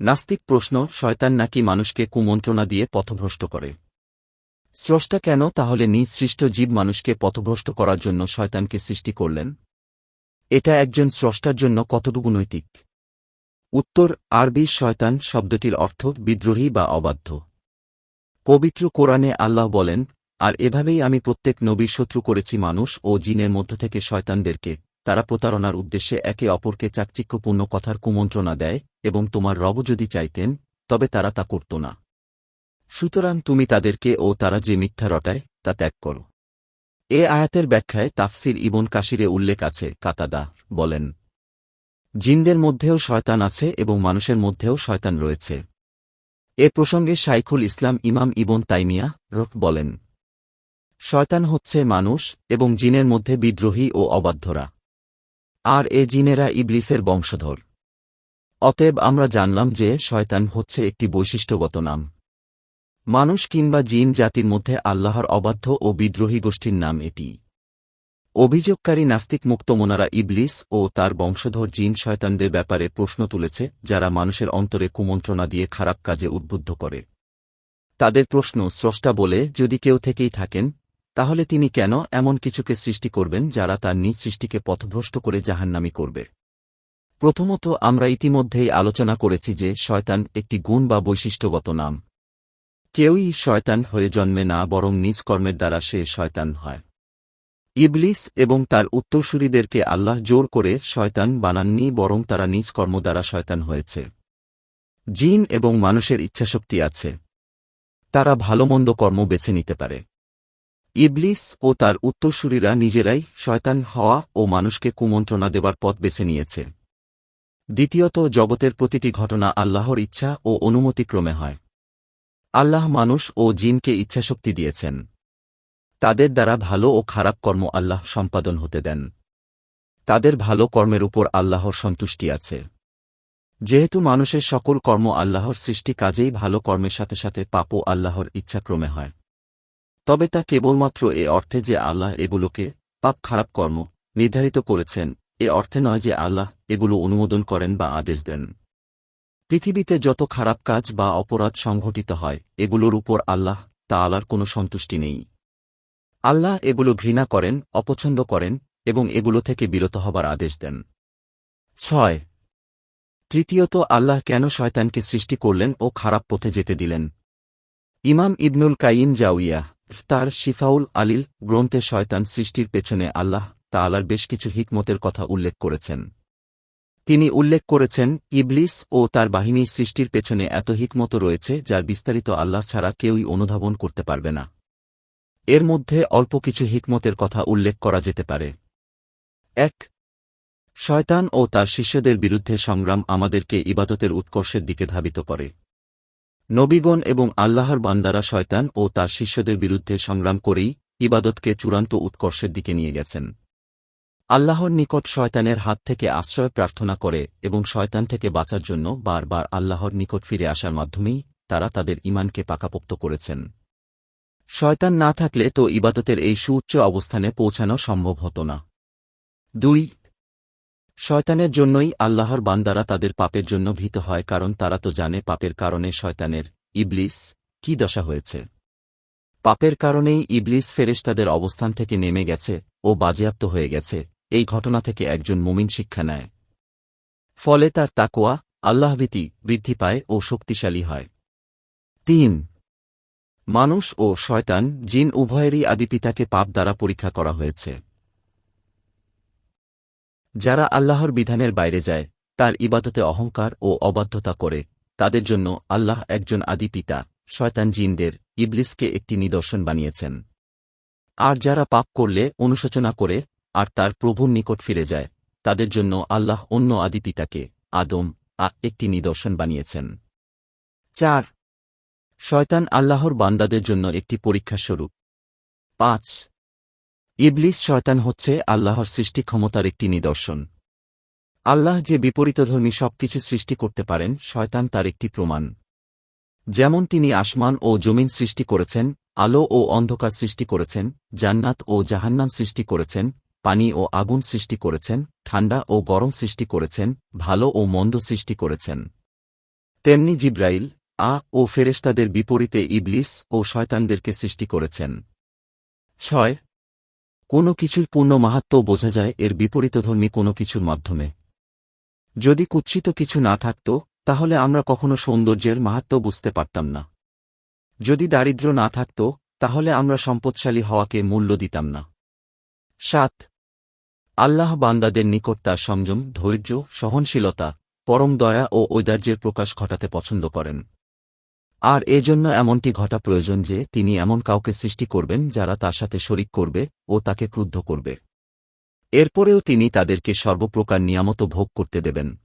নাস্তিক প্রশ্ন, শয়তান নাকি মানুষকে কুমন্ত্রণা দিয়ে পথভ্রষ্ট করে? স্রষ্টা কেন তাহলে নিজ সৃষ্ট জীব মানুষকে পথভ্রষ্ট করার জন্য শয়তানকে সৃষ্টি করলেন? এটা একজন স্রষ্টার জন্য কতটুকু নৈতিক? উত্তর, আরবি শয়তান শব্দটির অর্থ বিদ্রোহী বা অবাধ্য। পবিত্র কোরআনে আল্লাহ বলেন, আর এভাবেই আমি প্রত্যেক নবীর শত্রু করেছি মানুষ ও জিনের মধ্য থেকে শয়তানদেরকে। তারা প্রতারণার উদ্দেশ্যে একে অপরকে চাকচিক্যপূর্ণ কথার কুমন্ত্রণা দেয়, এবং তোমার রব যদি চাইতেন, তবে তারা তা করত না। সুতরাং তুমি তাদেরকে ও তারা যে মিথ্যা রটায়, তা ত্যাগ করো। এ আয়াতের ব্যাখ্যায় তাফসির ইবন কাশিরে উল্লেখ আছে, কাতাদা বলেন, জিনদের মধ্যেও শয়তান আছে এবং মানুষের মধ্যেও শয়তান রয়েছে। এ প্রসঙ্গে শাইখুল ইসলাম ইমাম ইবন তাইমিয়া রফ বলেন, শয়তান হচ্ছে মানুষ এবং জিনের মধ্যে বিদ্রোহী ও অবাধ্যরা। আর এ জিনেরা ইবলিসের বংশধর। অতএব আমরা জানলাম যে শয়তান হচ্ছে একটি বৈশিষ্ট্যগত নাম। মানুষ কিংবা জিন জাতির মধ্যে আল্লাহর অবাধ্য ও বিদ্রোহী গোষ্ঠীর নাম এটি। অভিযোগকারী নাস্তিক মুক্তমোনারা ইবলিস ও তার বংশধর জিন শয়তানদের ব্যাপারে প্রশ্ন তুলেছে, যারা মানুষের অন্তরে কুমন্ত্রণা দিয়ে খারাপ কাজে উদ্বুদ্ধ করে। তাদের প্রশ্ন স্রষ্টা বলে, যদি কেউ থেকেই থাকেন তাহলে তিনি কেন এমন কিছুকে সৃষ্টি করবেন যারা তার নিজ সৃষ্টিকে পথভ্রষ্ট করে জাহান্নামি করবে? প্রথমত আমরা ইতিমধ্যেই আলোচনা করেছি যে শয়তান একটি গুণ বা বৈশিষ্ট্যগত নাম। কেউই শয়তান হয়ে জন্মে না, বরং নিজ কর্মের দ্বারা সে শয়তান হয়। ইবলিস এবং তার উত্তরসূরিদেরকে আল্লাহ জোর করে শয়তান বানাননি, বরং তারা নিজ কর্ম দ্বারা শয়তান হয়েছে। জিন এবং মানুষের ইচ্ছাশক্তি আছে। তারা ভালোমন্দ কর্ম বেছে নিতে পারে। ইবলিস ও তার উত্তরসূরিরা নিজেরাই শয়তান হওয়া ও মানুষকে কুমন্ত্রণা দেবার পথ বেছে নিয়েছে। দ্বিতীয়ত, জগতের প্রতিটি ঘটনা আল্লাহর ইচ্ছা ও অনুমতিক্রমে হয়। আল্লাহ মানুষ ও জিনকে ইচ্ছাশক্তি দিয়েছেন। তাদের দ্বারা ভালো ও খারাপ কর্ম আল্লাহ সম্পাদন হতে দেন। তাদের ভালো কর্মের উপর আল্লাহর সন্তুষ্টি আছে। যেহেতু মানুষের সকল কর্ম আল্লাহর সৃষ্টি কাজেই ভালো কর্মের সাথে সাথে পাপও আল্লাহর ইচ্ছাক্রমে হয়। তবে তা কেবলমাত্র এ অর্থে যে আল্লাহ এগুলোকে পাপ খারাপ কর্ম নির্ধারিত করেছেন, এ অর্থে নয় যে আল্লাহ এগুলো অনুমোদন করেন বা আদেশ দেন। পৃথিবীতে যত খারাপ কাজ বা অপরাধ সংঘটিত হয়, এগুলোর উপর আল্লাহ তা আল্লাহর কোনো সন্তুষ্টি নেই। আল্লাহ এগুলো ঘৃণা করেন, অপছন্দ করেন এবং এগুলো থেকে বিরত হবার আদেশ দেন। ছয়। তৃতীয়ত, আল্লাহ কেন শয়তানকে সৃষ্টি করলেন ও খারাপ পথে যেতে দিলেন? ইমাম ইবনুল কাইম জাউইয়া তার শিফাউল আলিল গ্রন্থে শয়তান সৃষ্টির পেছনে আল্লাহ তালার বেশ কিছু হিকমতের কথা উল্লেখ করেছেন। তিনি উল্লেখ করেছেন, ইবলিস ও তার বাহিনী সৃষ্টির পেছনে এত হিকমত রয়েছে যার বিস্তারিত আল্লাহ ছাড়া কেউই অনুধাবন করতে পারবে না। এর মধ্যে অল্প কিছু হিকমতের কথা উল্লেখ করা যেতে পারে। এক, শয়তান ও তার শিষ্যদের বিরুদ্ধে সংগ্রাম আমাদেরকে ইবাদতের উৎকর্ষের দিকে ধাবিত করে। নবীগণ এবং আল্লাহর বান্দারা শয়তান ও তার শিষ্যদের বিরুদ্ধে সংগ্রাম করেই ইবাদতকে চূড়ান্ত উৎকর্ষের দিকে নিয়ে গেছেন। আল্লাহর নিকট শয়তানের হাত থেকে আশ্রয় প্রার্থনা করে এবং শয়তান থেকে বাঁচার জন্য বারবার আল্লাহর নিকট ফিরে আসার মাধ্যমেই তারা তাদের ইমানকে পাকাপোক্ত করেছেন। শয়তান না থাকলে তো ইবাদতের এই সুউচ্চ অবস্থানে পৌঁছানো সম্ভব হতো না। দুই শয়তানের জন্যই আল্লাহর বান্দারা তাদের পাপের জন্য ভীত হয়, কারণ তারা তো জানে পাপের কারণে শয়তানের ইবলিস কি দশা হয়েছে। পাপের কারণেই ইবলিস ফেরেশ তাদের অবস্থান থেকে নেমে গেছে ও বাজেয়াপ্ত হয়ে গেছে। এই ঘটনা থেকে একজন মুমিন শিক্ষা নেয়। ফলে তার তাকোয়া আল্লাহভীতি বৃদ্ধি পায় ও শক্তিশালী হয়। তিন, মানুষ ও শয়তান, জিন উভয়েরই আদিপিতাকে পাপ দ্বারা পরীক্ষা করা হয়েছে। যারা আল্লাহর বিধানের বাইরে যায়, তার ইবাদতে অহংকার ও অবাধ্যতা করে, তাদের জন্য আল্লাহ একজন আদি পিতা, শয়তান জিনদের, ইবলিসকে একটি নিদর্শন বানিয়েছেন। আর যারা পাপ করলে, অনুশোচনা করে, আর তার প্রভুর নিকট ফিরে যায়, তাদের জন্য আল্লাহ অন্য আদি পিতাকে, আদম, আ, একটি নিদর্শন বানিয়েছেন। চার, শয়তান আল্লাহর বান্দাদের জন্য একটি পরীক্ষাস্বরূপ। পাঁচ ইবলিস শয়তান হচ্ছে আল্লাহর সৃষ্টি ক্ষমতার একটি নিদর্শন। আল্লাহ যে বিপরীতধর্মী সবকিছু সৃষ্টি করতে পারেন, শয়তান তার একটি প্রমাণ। যেমন তিনি আসমান ও জমিন সৃষ্টি করেছেন, আলো ও অন্ধকার সৃষ্টি করেছেন, জান্নাত ও জাহান্নাম সৃষ্টি করেছেন, পানি ও আগুন সৃষ্টি করেছেন, ঠান্ডা ও গরম সৃষ্টি করেছেন, ভালো ও মন্দ সৃষ্টি করেছেন। তেমনি জিব্রাইল, আ ও ফেরেশতাদের বিপরীতে ইবলিস ও শয়তানদেরকে সৃষ্টি করেছেন। ছয় কোনো কিছুর পূর্ণ মাহাত্ম বোঝা যায় এর বিপরীতধর্মী কোনো কিছুর মাধ্যমে। যদি কুৎসিত কিছু না থাকত, তাহলে আমরা কখনো সৌন্দর্যের মাহাত্ম বুঝতে পারতাম না। যদি দারিদ্র না থাকত, তাহলে আমরা সম্পদশালী হওয়াকে মূল্য দিতাম না। সাত, আল্লাহ বান্দাদের নিকট তার সংযম, ধৈর্য, সহনশীলতা, পরম দয়া ও ঐদার্যের প্রকাশ ঘটাতে পছন্দ করেন। আর এজন্য এমনটি ঘটা প্রয়োজন যে তিনি এমন কাউকে সৃষ্টি করবেন যারা তার সাথে শরিক করবে ও তাকে ক্রুদ্ধ করবে। এরপরেও তিনি তাদেরকে সর্বপ্রকার নিয়ামত ভোগ করতে দেবেন।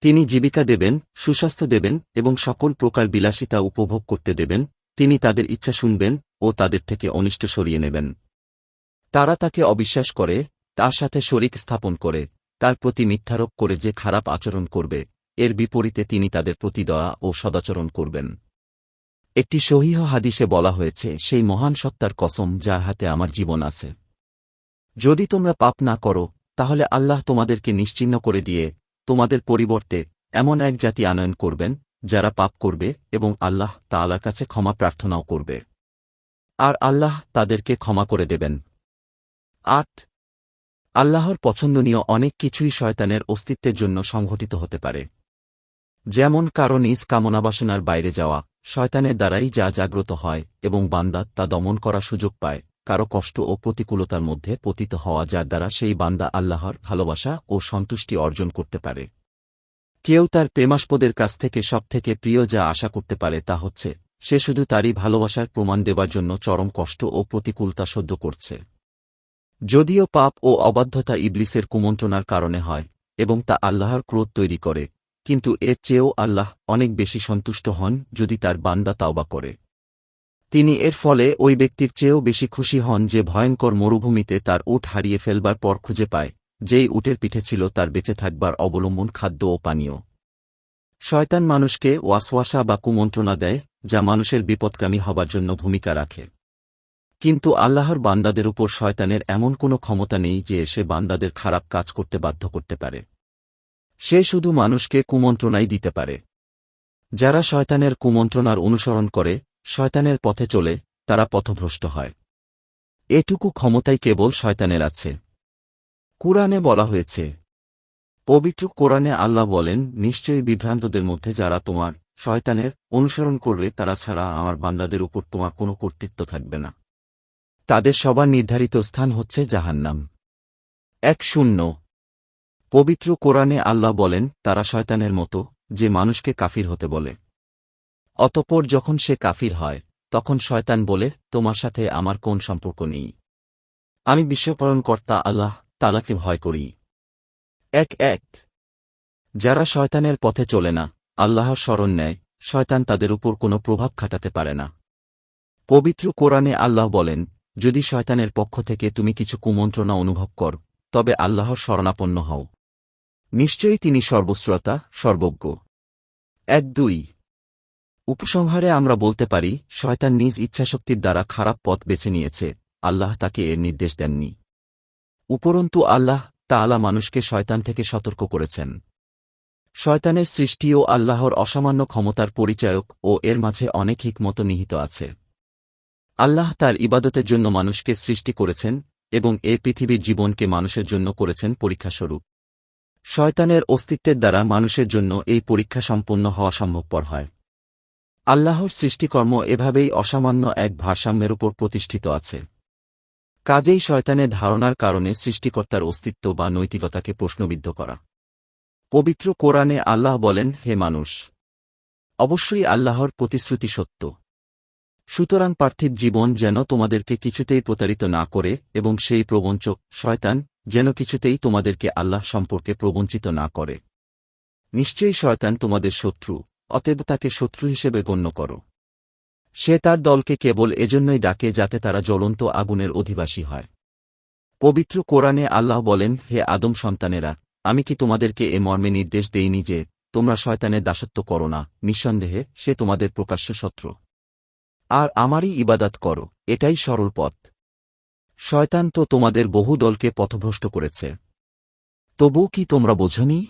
তিনি জীবিকা দেবেন, সুস্বাস্থ্য দেবেন এবং সকল প্রকার বিলাসিতা উপভোগ করতে দেবেন, তিনি তাদের ইচ্ছা শুনবেন ও তাদের থেকে অনিষ্ট সরিয়ে নেবেন। তারা তাকে অবিশ্বাস করে, তার সাথে শরিক স্থাপন করে, তার প্রতি মিথ্যারোপ করে যে খারাপ আচরণ করবে। এর বিপরীতে তিনি তাদের প্রতি দয়া ও সদাচরণ করবেন। একটি সহিহ হাদিসে বলা হয়েছে, সেই মহান সত্তার কসম যার হাতে আমার জীবন আছে। যদি তোমরা পাপ না করো, তাহলে আল্লাহ তোমাদেরকে নিশ্চিহ্ন করে দিয়ে তোমাদের পরিবর্তে এমন এক জাতি আনয়ন করবেন, যারা পাপ করবে এবং আল্লাহ তাআলার কাছে ক্ষমা প্রার্থনাও করবে। আর আল্লাহ তাদেরকে ক্ষমা করে দেবেন। আট, আল্লাহর পছন্দনীয় অনেক কিছুই শয়তানের অস্তিত্বের জন্য সংঘটিত হতে পারে। যেমন কারও নিজ কামনাবাসনার বাইরে যাওয়া, শয়তানের দ্বারাই যা জাগ্রত হয়, এবং বান্দা তা দমন করার সুযোগ পায়। কারও কষ্ট ও প্রতিকূলতার মধ্যে পতিত হওয়া যার দ্বারা সেই বান্দা আল্লাহর ভালোবাসা ও সন্তুষ্টি অর্জন করতে পারে। কেউ তার প্রেমাস্পদের কাছ থেকে সবথেকে প্রিয় যা আশা করতে পারে তা হচ্ছে, সে শুধু তারই ভালোবাসার প্রমাণ দেবার জন্য চরম কষ্ট ও প্রতিকূলতা সহ্য করছে। যদিও পাপ ও অবাধ্যতা ইবলিসের কুমন্ত্রণার কারণে হয়, এবং তা আল্লাহর ক্রোধ তৈরি করে কিন্তু এর চেয়েও আল্লাহ অনেক বেশি সন্তুষ্ট হন যদি তার বান্দা তাওবা করে। তিনি এর ফলে ওই ব্যক্তির চেয়েও বেশি খুশি হন যে ভয়ঙ্কর মরুভূমিতে তার উট হারিয়ে ফেলবার পর খুঁজে পায়, যেই উটের পিঠে ছিল তার বেঁচে থাকবার অবলম্বন খাদ্য ও পানীয়। শয়তান মানুষকে ওয়াসওয়াসা বা কুমন্ত্রণা দেয়, যা মানুষের বিপদকামী হবার জন্য ভূমিকা রাখে। কিন্তু আল্লাহর বান্দাদের উপর শয়তানের এমন কোনো ক্ষমতা নেই যে সে বান্দাদের খারাপ কাজ করতে বাধ্য করতে পারে। সে শুধু মানুষকে কুমন্ত্রণাই দিতে পারে। যারা শয়তানের কুমন্ত্রণার অনুসরণ করে, শয়তানের পথে চলে, তারা পথভ্রষ্ট হয়। এটুকু ক্ষমতাই কেবল শয়তানের আছে। কুরআনে বলা হয়েছে, পবিত্র কোরআনে আল্লাহ বলেন, নিশ্চয়ই বিভ্রান্তদের মধ্যে যারা তোমার শয়তানের অনুসরণ করবে, তারা ছাড়া আমার বান্দাদের উপর তোমার কোনো কর্তৃত্ব থাকবে না। তাদের সবার নির্ধারিত স্থান হচ্ছে জাহান্নাম। এক শূন্য। পবিত্র কোরআনে আল্লাহ বলেন, তারা শয়তানের মতো, যে মানুষকে কাফির হতে বলে। অতপর যখন সে কাফির হয়, তখন শয়তান বলে, তোমার সাথে আমার কোন সম্পর্ক নেই। আমি বিশ্বপালনকর্তা আল্লাহ তালাকে ভয় করি। এক এক। যারা শয়তানের পথে চলে না, আল্লাহর স্মরণ নেয়, শয়তান তাদের উপর কোনো প্রভাব খাটাতে পারে না। পবিত্র কোরআনে আল্লাহ বলেন, যদি শয়তানের পক্ষ থেকে তুমি কিছু কুমন্ত্রণা অনুভব কর, তবে আল্লাহর শরণাপন্ন হও। নিশ্চয়ই তিনি সর্বশ্রোতা, সর্বজ্ঞ। এক দুই। উপসংহারে আমরা বলতে পারি, শয়তান নিজ ইচ্ছাশক্তির দ্বারা খারাপ পথ বেছে নিয়েছে, আল্লাহ তাকে এর নির্দেশ দেননি। উপরন্তু আল্লাহ তাআলা মানুষকে শয়তান থেকে সতর্ক করেছেন। শয়তানের সৃষ্টি ও আল্লাহর অসামান্য ক্ষমতার পরিচায়ক ও এর মাঝে অনেক হিকমত নিহিত আছে। আল্লাহ তার ইবাদতের জন্য মানুষকে সৃষ্টি করেছেন এবং এ পৃথিবীর জীবনকে মানুষের জন্য করেছেন পরীক্ষাস্বরূপ। শয়তানের অস্তিত্বের দ্বারা মানুষের জন্য এই পরীক্ষা সম্পন্ন হওয়া সম্ভবপর হয়। আল্লাহর সৃষ্টিকর্ম এভাবেই অসামান্য এক ভারসাম্যের উপর প্রতিষ্ঠিত আছে। কাজেই শয়তানের ধারণার কারণে সৃষ্টিকর্তার অস্তিত্ব বা নৈতিকতাকে প্রশ্নবিদ্ধ করা। পবিত্র কোরআনে আল্লাহ বলেন, হে মানুষ, অবশ্যই আল্লাহর প্রতিশ্রুতি সত্য। সুতরাং পার্থিব জীবন যেন তোমাদেরকে কিছুতেই প্রতারিত না করে এবং সেই প্রবঞ্চক, শয়তান যেন কিছুতেই তোমাদেরকে আল্লাহ সম্পর্কে প্রবঞ্চিত না করে। নিশ্চয়ই শয়তান তোমাদের শত্রু, অতএব তাকে শত্রু হিসেবে গণ্য করো। সে তার দলকে কেবল এজন্যই ডাকে যাতে তারা জ্বলন্ত আগুনের অধিবাসী হয়। পবিত্র কোরআনে আল্লাহ বলেন, হে আদম সন্তানেরা, আমি কি তোমাদেরকে এ মর্মে নির্দেশ দেইনি যে, তোমরা শয়তানের দাসত্ব করো না? নিঃসন্দেহে, সে তোমাদের প্রকাশ্য শত্রু। আর আমারই ইবাদাত করো, এটাই সরল পথ। শয়তান তো তোমাদের বহু দলকে পথভ্রষ্ট করেছে। তবু কি তোমরা বোঝনি?